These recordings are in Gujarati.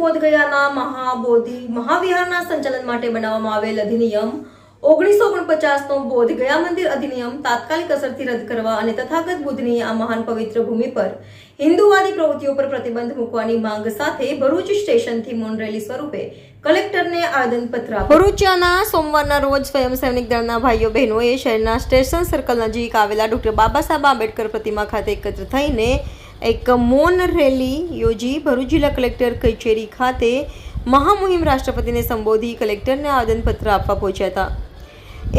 બોધગયાના મહાબોધિ મહાવિહારના સંચાલન માટે બનાવવામાં આવેલ અધિનિયમ ઓગણીસો ઓગણપચાસનો બોધગયા મંદિર અધિનિયમ તાત્કાલિક અસરથી રદ કરવા અને તથાગત બુદ્ધની આ મહાન પવિત્ર ભૂમિ પર હિન્દુવાદી પ્રવૃત્તિઓ પર પ્રતિબંધ મૂકવાની માંગ સાથે ભરૂચ સ્ટેશનથી મૌન રેલી સ્વરૂપે કલેક્ટરને આવેદનપત્ર. ભરૂચિયાના સોમવારના રોજ સ્વયં સૈનિક દળના ભાઈઓ બહેનોએ શહેરના સ્ટેશન સર્કલ નજીક આવેલા ડોક્ટર બાબા સાહેબ આંબેડકર પ્રતિમા ખાતે એકત્ર થઈને એક મૌન રેલી યોજી ભરૂચ જિલ્લા કલેક્ટર કચેરી ખાતે મહામુહિમ રાષ્ટ્રપતિને સંબોધી કલેક્ટરને આવેદનપત્ર આપવા પહોંચ્યા હતા.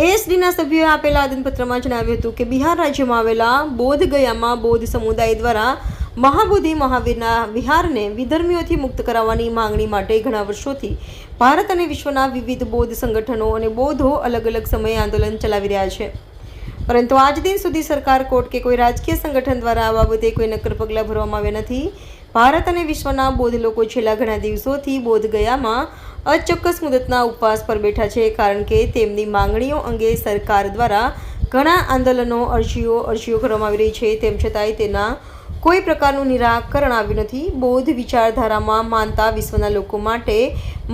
એએસડીના સભ્યોએ આપેલા આવેદનપત્રમાં જણાવ્યું હતું કે બિહાર રાજ્યમાં આવેલા બોધ ગયામાં બૌદ્ધ સમુદાય દ્વારા મહાબોધિ મહાવીરના વિહારને વિધર્મીઓથી મુક્ત કરાવવાની માંગણી માટે ઘણા વર્ષોથી ભારત અને વિશ્વના વિવિધ બૌદ્ધ સંગઠનો અને બૌદ્ધો અલગ અલગ સમયે આંદોલન ચલાવી રહ્યા છે. પરંતુ આજ દિન સુધી સરકાર કોર્ટ કે કોઈ રાજકીય સંગઠન દ્વારા આ બાબતે કોઈ નક્કર પગલાં ભરવામાં આવ્યા નથી. ભારત અને વિશ્વના બૌદ્ધ લોકો છેલ્લા ઘણા દિવસોથી બોધ ગયામાં અચોક્કસ મુદતના ઉપવાસ પર બેઠા છે, કારણ કે તેમની માંગણીઓ અંગે સરકાર દ્વારા ઘણા આંદોલનો, અરજીઓ અરજીઓ કરવામાં આવી રહી છે. તેમ છતાંય તેના કોઈ પ્રકારનું નિરાકરણ આવ્યું નથી. બૌદ્ધ વિચારધારામાં માનતા વિશ્વના લોકો માટે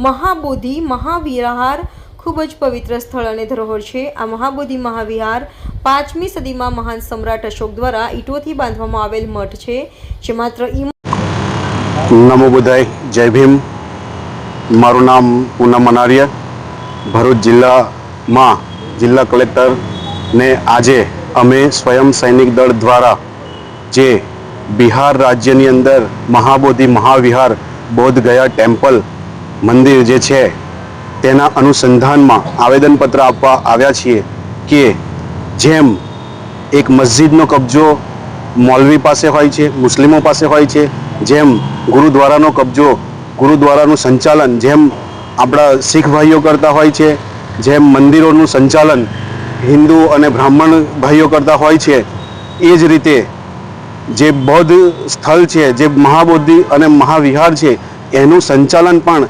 મહાબોધિ મહાવિહાર ખૂબ જ પવિત્ર સ્થળ અને ધરોહર છે. આ મહાબોધિ મહાવિહાર પાંચમી સદીમાં મહાન સમ્રાટ અશોક દ્વારા ઈંટોથી બાંધવામાં આવેલ મઠ છે, જે માત્ર નમો બુધાય, જય ભીમ. મારું નામ પૂનમ મનારિયા. ભરૂચ જિલ્લામાં જિલ્લા કલેક્ટરને આજે અમે સ્વયં સૈનિક દળ દ્વારા જે બિહાર રાજ્યની અંદર મહાબોધિ મહાવિહાર બોધ ગયા ટેમ્પલ મંદિર જે છે તેના અનુસંધાનમાં આવેદનપત્ર આપવા આવ્યા છીએ કે જેમ એક મસ્જિદનો કબજો મૌલવી પાસે હોય છે, મુસ્લિમો પાસે હોય છે, જેમ ગુરુદ્વારાનો કબજો, ગુરુદ્વારાનું સંચાલન, જેમ આપણા શીખ ભાઈઓ કરતા હોય છે, જેમ મંદિરોનું સંચાલન હિન્દુ અને બ્રાહ્મણ ભાઈઓ કરતા હોય છે, એ જ રીતે જે બૌદ્ધ સ્થળ છે, જે મહાબોધિ અને મહાવિહાર છે, એનું સંચાલન પણ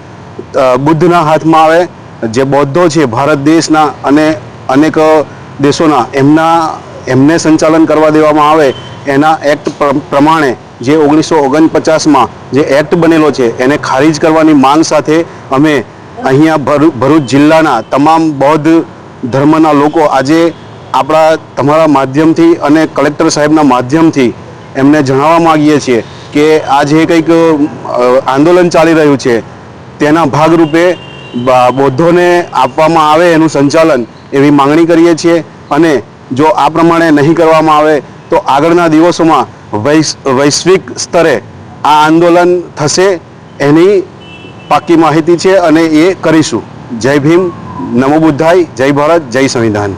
બુદ્ધના હાથમાં આવે, જે બૌદ્ધો છે, ભારત દેશના અને અનેક દેશોના, એમના, એમને સંચાલન કરવા દેવામાં આવે, એના એક્ટ પ્ર- પ્રમાણે જે ઓગણીસો ઓગણપચાસમાં જે એક્ટ બનેલો છે, એને ખારીજ કરવાની માંગ સાથે અમે અહીંયા ભરૂચ જિલ્લાના તમામ બૌદ્ધ ધર્મના લોકો આજે આપણા, તમારા માધ્યમથી અને કલેક્ટર સાહેબના માધ્યમથી એમને જણાવવા માગીએ છીએ કે આ જે કંઈક આંદોલન ચાલી રહ્યું છે તેના ભાગરૂપે બૌદ્ધોને આપવામાં આવે એનું સંચાલન એવી માંગણી કરીએ છીએ. અને જો આ પ્રમાણે નહીં કરવામાં આવે, તો આગળના દિવસોમાં વૈશ્વિક સ્તરે આ આંદોલન થશે એની પાક્કી માહિતી છે અને એ કરીશું. જય ભીમ, નમો બુદ્ધાય, જય ભારત, જય સંવિધાન.